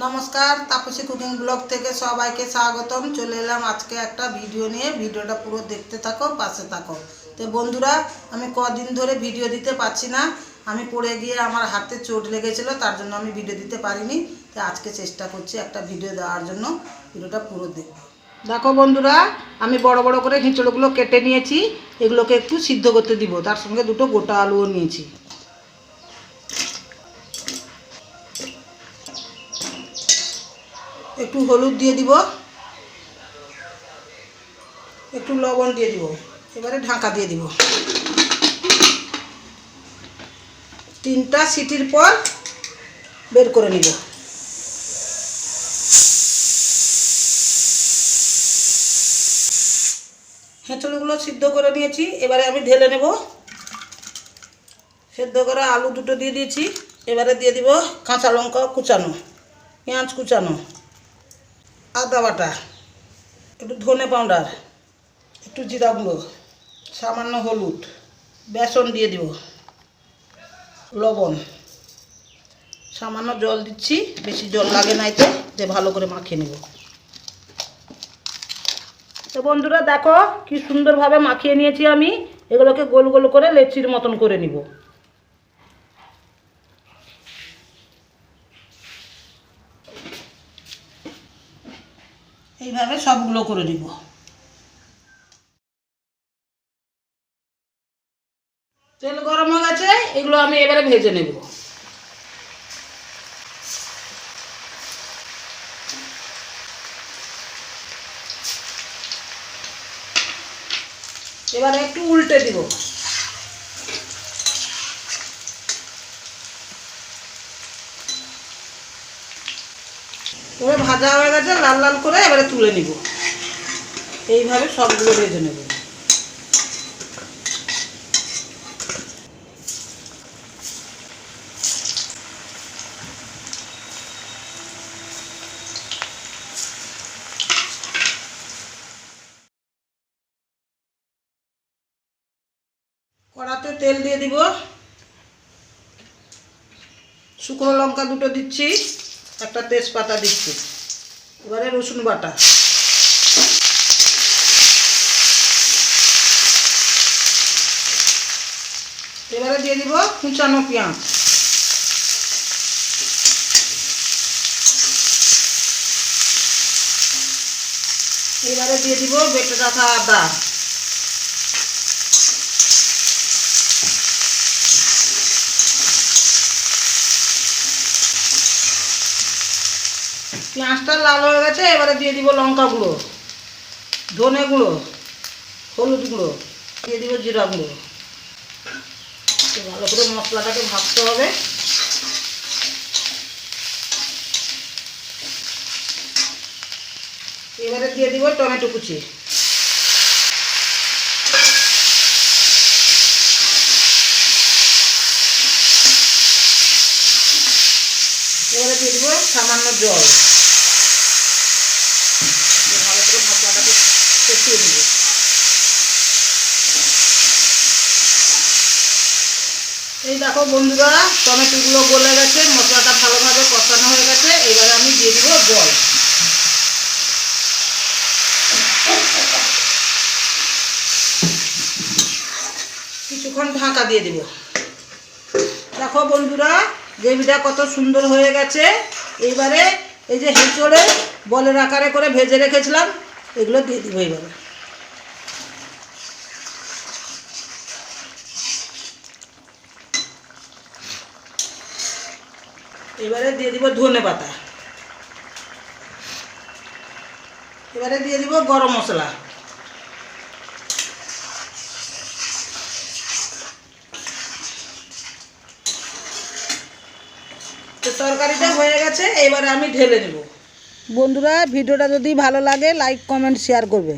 নমস্কার, Tapasi cooking blog থেকে সবাইকে স্বাগতম। চলে এলাম আজকে একটা ভিডিও নিয়ে। ভিডিওটা পুরো দেখতে থাকো, পাশে থাকো। তো বন্ধুরা, আমি কদিন ধরে ভিডিও দিতে পারছি না। আমি পড়ে গিয়ে আমার হাতে চোট লেগেছিল, তার জন্য আমি ভিডিও দিতে পারিনি। তো আজকে চেষ্টা করছি একটা ভিডিও দেওয়ার জন্য। ভিডিওটা পুরো দেখো। দেখো বন্ধুরা, আমি বড় বড় করে হিঁচড়গুলো কেটে নিয়েছি। এগুলোকে একটু সিদ্ধ করতে দিব। তার সঙ্গে দুটো গোটা আলুও নিয়েছি। একটু হলুদ দিয়ে দিব। একটু লবণ দিয়ে দিব। এবারে ঢাকা দিয়ে দিব। তিনটা সিটির পর বের করে নিব। হেঁচড়গুলো সিদ্ধ করে নিয়েছি। এবারে আমি ঢেলে নেব। সেদ্ধ করা আলু দুটো দিয়ে দিয়েছি। এবারে দিয়ে দিব কাঁচা লঙ্কা কুচানো, পেঁয়াজ কুচানো। আদা বাটা, একটু ধনে পাউডার, একটু জিরা গুঁড়ো, সামান্য হলুদ, বেসন দিয়ে দিব, লবণ। সামান্য জল দিচ্ছি, বেশি জল লাগে না এতে যে ভালো করে মাখিয়ে নেব। তো বন্ধুরা দেখো, কি সুন্দরভাবে মাখিয়ে নিয়েছি আমি, এগুলোকে গোল গোল করে লেচির মতন করে নিব। এইভাবে সবগুলো করে নিব। তেল গরম হয়ে গেছে, এগুলো আমি এবারে ভেজে নেব। এবারে একটু উল্টে দিব। এবার ভাজা হয়ে গেছে, লাল লাল করে এবারে তুলে নিব। এইভাবে সবগুলো ভেজে নেব। কড়াতে তেল দিয়ে দিব। শুকনো লঙ্কা দুটো দিচ্ছি। একটা তেজপাতা দিচ্ছি। এবারে রসুন বাটা। এবারে দিয়ে দিব কুচানো পেঁয়াজ। এবারে দিয়ে দিব বেটে রাখা আদা। পেঁয়াজটা লাল হয়ে গেছে, এবারে দিয়ে দিব লঙ্কা গুঁড়ো, ধনে গুঁড়ো, হলুদ গুঁড়ো, দিয়ে দিব জিরা গুঁড়ো। ভালো করে মশলাটাকে ভাজতে হবে। এবারে দিয়ে দিব টমেটো কুচি এবারে দিয়ে দিব সামান্য জল। ভালো করে মশলাটাকে কষিয়ে দিব এই দেখো বন্ধুরা, টমেটোগুলো গলে গেছে, মশলাটা ভালোভাবে কষানো হয়ে গেছে। এবারে আমি দিয়ে দিব জল। কিছুক্ষণ ঢাকা দিয়ে দিব। দেখো বন্ধুরা গ্রেভিটা কত সুন্দর হয়ে গেছে। এইবারে এই যে হেঁচড়ে বলের আকারে করে ভেজে রেখেছিলাম, এগুলো দিয়ে দিব এবারে এবারে দিয়ে দিব ধনে পাতা। এবারে দিয়ে দিব গরম মশলা। তরকারিটা হয়ে গেছে, এবারে আমি ঢেলে নেব। বন্ধুরা, ভিডিওটা যদি ভালো লাগে লাইক কমেন্ট শেয়ার করবে।